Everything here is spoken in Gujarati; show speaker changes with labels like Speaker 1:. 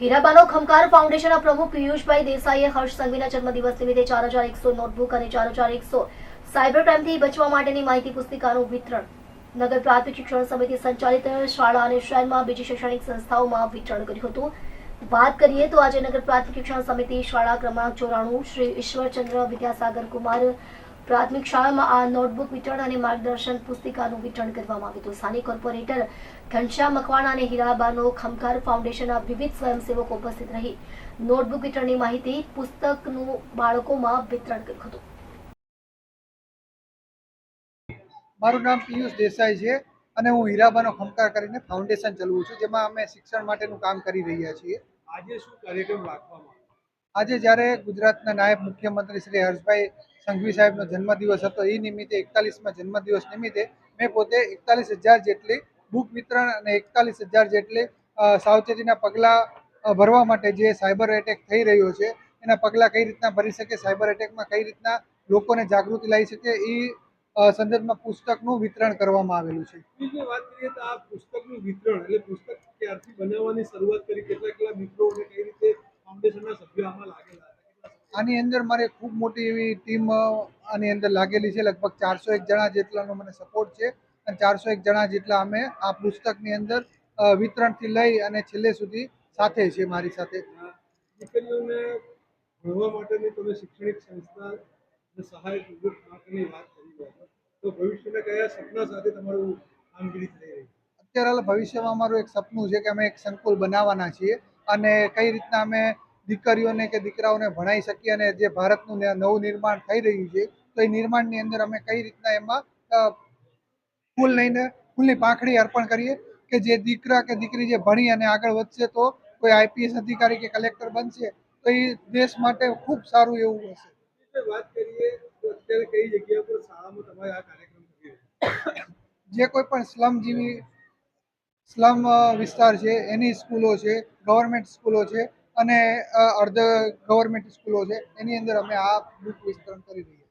Speaker 1: હીરાબાનો ખમકાર ફાઉન્ડેશનના પ્રમુખ પિયુષભાઈ દેસાઈએ હર્ષ સંઘવીના જન્મદિવસ નિમિત્તે ચાર હજાર એકસો નોટબુક અને ચાર હજાર એકસો સાયબર ક્રાઇમથી બચવા માટેની માહિતી પુસ્તિકાનું વિતરણ. નગર પ્રાથમિક શિક્ષણ સમિતિ સંચાલિત શાળા અને શહેરમાં બીજી શૈક્ષણિક સંસ્થાઓમાં વિતરણ કર્યું હતું. વાત કરીએ તો આજે નગર પ્રાથમિક શિક્ષણ સમિતિ શાળા ક્રમાંક ચોરાણું શ્રી ઈશ્વરચંદ્ર વિદ્યાસાગર કુમાર પ્રાથમિક શાળામાં આ નોટબુક વિતરણ અને માર્ગદર્શન પુસ્તિકાનું વિતરણ કરવામાં આવ્યું હતું સ્થાનિક કોર્પોરેટર ઘનશ્યામ મકવાણા અને હીરાબાનો ખમકાર ફાઉન્ડેશનના વિવિધ સ્વયંસેવકો ઉપસ્થિત રહી નોટબુક વિતરણની માહિતી પુસ્તકનું બાળકોમાં વિતરણ કર્યું હતું
Speaker 2: મારું નામ પિયુષ દેસાઈ છે અને હું હીરાબાનો ખમકાર કરીને ફાઉન્ડેશન ચલાવું છું જેમાં અમે શિક્ષણ માટેનું કામ કરી રહ્યા છીએ
Speaker 3: આજે શું કાર્યક્રમ રાખવામાં?
Speaker 2: આજે જ્યારે ગુજરાતના નાયબ મુખ્યમંત્રી શ્રી હર્ષભાઈ સંઘવી સાહેબનો જન્મદિવસ હતો એ નિમિત્તે એકતાલીસમાં જન્મદિવસ નિમિત્તે મેં પોતે એકતાલીસ જેટલી બુક વિતરણ અને એકતાલીસ હજાર જેટલી સાવચેતીના પગલાં ભરવા માટે જે સાયબર એટેક થઈ રહ્યો છે, એના પગલાં કઈ રીતના ભરી શકે, સાયબર એટેકમાં કઈ રીતના લોકોને જાગૃતિ લાવી શકે એ સંદર્ભમાં પુસ્તકનું વિતરણ કરવામાં આવેલું છે.
Speaker 3: વાત કરીએ તો આ પુસ્તકનું વિતરણ એટલે પુસ્તક ક્યારથી બનાવવાની શરૂઆત કરી, કેટલા કેટલા મિત્રો અને કઈ રીતે ફાઉન્ડેશનના સભ્યો આમાં લાગેલા હતા કેટલા સભ્યો?
Speaker 2: આની અંદર મારે ખૂબ મોટી એવી ટીમ આની અંદર લાગેલી છે. લગભગ ચારસો એક જણા જેટલાનો મને સપોર્ટ છે અને ચારસો એક જણા જેટલા અમે આ પુસ્તકની અંદર વિતરણથી લઈ અને છેલ્લે સુધી સાથે છે મારી સાથે.
Speaker 3: દીકરીઓને ભણવા માટેની તમે શૈક્ષણિક સંસ્થા સહાય માટેની વાત કરી તો ભવિષ્યના કયા સપના સાથે તમારું કામગીરી થઈ રહી
Speaker 2: અત્યારે ભવિષ્યમાં અમારું એક સપનું છે કે અમે એક સંકુલ બનાવવાના છીએ અને કઈ રીતના અમે દીકરીઓને કે દીકરાઓને ભણાઈ શકીએ અને જે ભારતનું નવું નિર્માણ થઈ રહ્યું છે તો એ નિર્માણની અંદર અમે કઈ રીતના એમાં ફૂલ લઈને ફૂલની પાંખડી અર્પણ કરીએ કે જે દીકરા કે દીકરી જે ભણી અને આગળ વધશે તો કોઈ આઈપીએસ અધિકારી કે કલેક્ટર બનશે તો એ દેશ માટે ખૂબ સારું એવું હશે
Speaker 3: વાત કરીએ તો અત્યારે કઈ જગ્યા પર શાળામાં તમારે આ કાર્યક્રમ કરી રહ્યા છો?
Speaker 2: જે કોઈ પણ સ્લમ જેવી સ્લમ વિસ્તાર છે એની સ્કૂલો છે ગવર્મેન્ટ સ્કૂલો છે અને અર્ધ ગવર્મેન્ટ સ્કૂલો છે. એની અંદર અમે આ બુક વિસ્તરણ કરી રહ્યા છીએ.